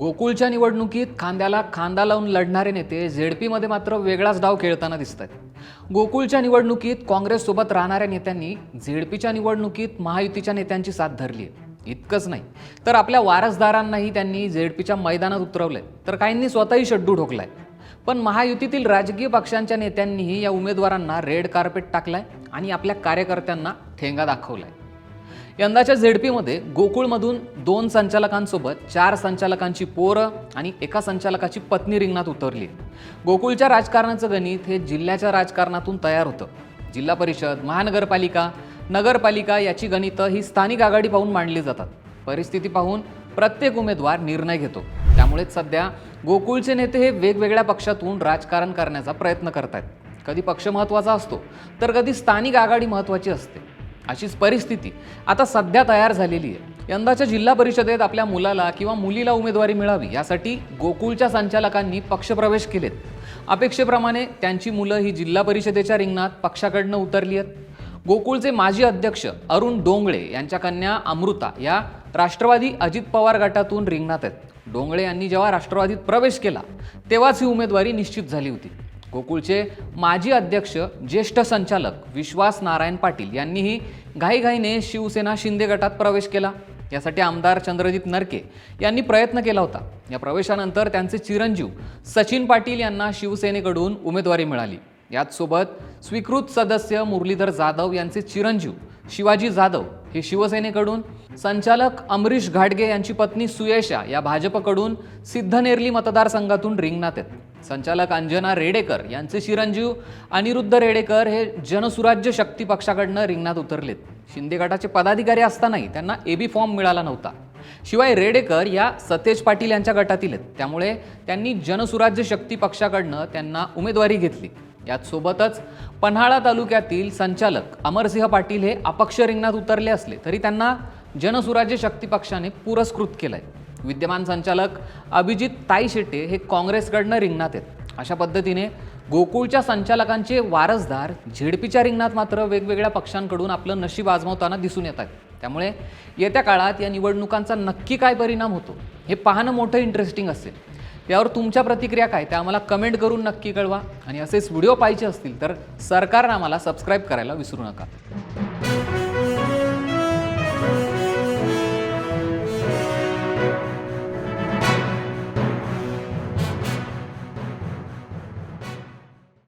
गोकुळच्या निवडणुकीत खांद्याला खांदा लावून लढणारे नेते झेडपीमध्ये मात्र वेगळाच डाव खेळताना दिसत आहेत. गोकुळच्या निवडणुकीत काँग्रेससोबत राहणाऱ्या नेत्यांनी झेडपीच्या निवडणुकीत महायुतीच्या नेत्यांची साथ धरली आहे. इतकंच नाही. तर आपल्या वारसदारांनाही त्यांनी झेडपीच्या मैदानात उतरवलंय. तर काहींनी स्वतःही शड्डू ठोकलाय. पण महायुतीतील राजकीय पक्षांच्या नेत्यांनीही या उमेदवारांना रेड कार्पेट टाकलाय आणि आपल्या कार्यकर्त्यांना ठेंगा दाखवलाय. यंदाच्या झेडपीमध्ये गोकुळमधून दोन संचालकांसोबत चार संचालकांची पोरं आणि एका संचालकाची पत्नी रिंगणात उतरली. गोकुळच्या राजकारणाचं गणित हे जिल्ह्याच्या राजकारणातून तयार होतं. जिल्हा परिषद महानगरपालिका नगरपालिका याची गणितं ही स्थानिक आघाडी पाहून मांडली जातात. परिस्थिती पाहून प्रत्येक उमेदवार निर्णय घेतो. त्यामुळेच सध्या गोकुळचे नेते हे वेगवेगळ्या पक्षातून राजकारण करण्याचा प्रयत्न करतात कधी पक्ष महत्त्वाचा असतो तर कधी स्थानिक आघाडी महत्त्वाची असते. अशीच परिस्थिती. आता सध्या तयार झालेली आहे. यंदाच्या जिल्हा परिषदेत आपल्या मुलाला किंवा मुलीला उमेदवारी मिळावी यासाठी गोकुळच्या संचालकांनी पक्षप्रवेश केलेत. अपेक्षेप्रमाणे त्यांची मुलं ही जिल्हा परिषदेच्या रिंगणात पक्षाकडनं उतरली आहेत. गोकुळचे माजी अध्यक्ष अरुण डोंगळे यांच्या कन्या अमृता या राष्ट्रवादी अजित पवार गटातून रिंगणात आहेत. डोंगळे यांनी जेव्हा राष्ट्रवादीत प्रवेश केला तेव्हाच ही उमेदवारी निश्चित झाली होती. गोकुळचे माजी अध्यक्ष ज्येष्ठ संचालक विश्वास नारायण पाटील यांनीही घाईघाईने शिवसेना शिंदे गटात प्रवेश केला. यासाठी आमदार चंद्रजित नरके यांनी प्रयत्न केला होता. या प्रवेशानंतर त्यांचे चिरंजीव सचिन पाटील यांना शिवसेनेकडून उमेदवारी मिळाली. याचसोबत स्वीकृत सदस्य मुरलीधर जाधव यांचे चिरंजीव शिवाजी जाधव हे शिवसेनेकडून संचालक अमरीश घाटगे यांची पत्नी सुयेशा या भाजपकडून सिद्धनेरली मतदारसंघातून रिंगणात आहेत. संचालक अंजना रेडेकर यांचे चिरंजीव अनिरुद्ध रेडेकर हे जनसुराज्य शक्ती पक्षाकडनं रिंगणात उतरलेत. शिंदे गटाचे पदाधिकारी असतानाही त्यांना एबी फॉर्म मिळाला नव्हता. शिवाय रेडेकर या सतेज पाटील यांच्या गटातील आहेत. त्यामुळे त्यांनी जनसुराज्य शक्ती पक्षाकडनं त्यांना उमेदवारी घेतली. यातसोबतच पन्हाळा तालुक्यातील संचालक अमरसिंह पाटील हे अपक्ष रिंगणात उतरले असले तरी त्यांना जनसुराज्य शक्ती पक्षाने पुरस्कृत केलंय. विद्यमान संचालक अभिजित ताई शेटे हे काँग्रेसकडनं रिंगणात आहेत. अशा पद्धतीने गोकुळच्या संचालकांचे वारसदार झेडपीच्या रिंगणात मात्र वेगवेगळ्या पक्षांकडून आपलं नशीब आजमावताना दिसून येत आहेत. त्यामुळे येत्या काळात या निवडणुकांचा नक्की काय परिणाम होतो हे पाहणं मोठं इंटरेस्टिंग असेल. यावर तुमच्या प्रतिक्रिया काय? त्या आम्हाला कमेंट करून नक्की कळवा. आणि असेच व्हिडिओ पाहिजे असतील तर सरकारनं आम्हाला सबस्क्राईब करायला विसरू नका.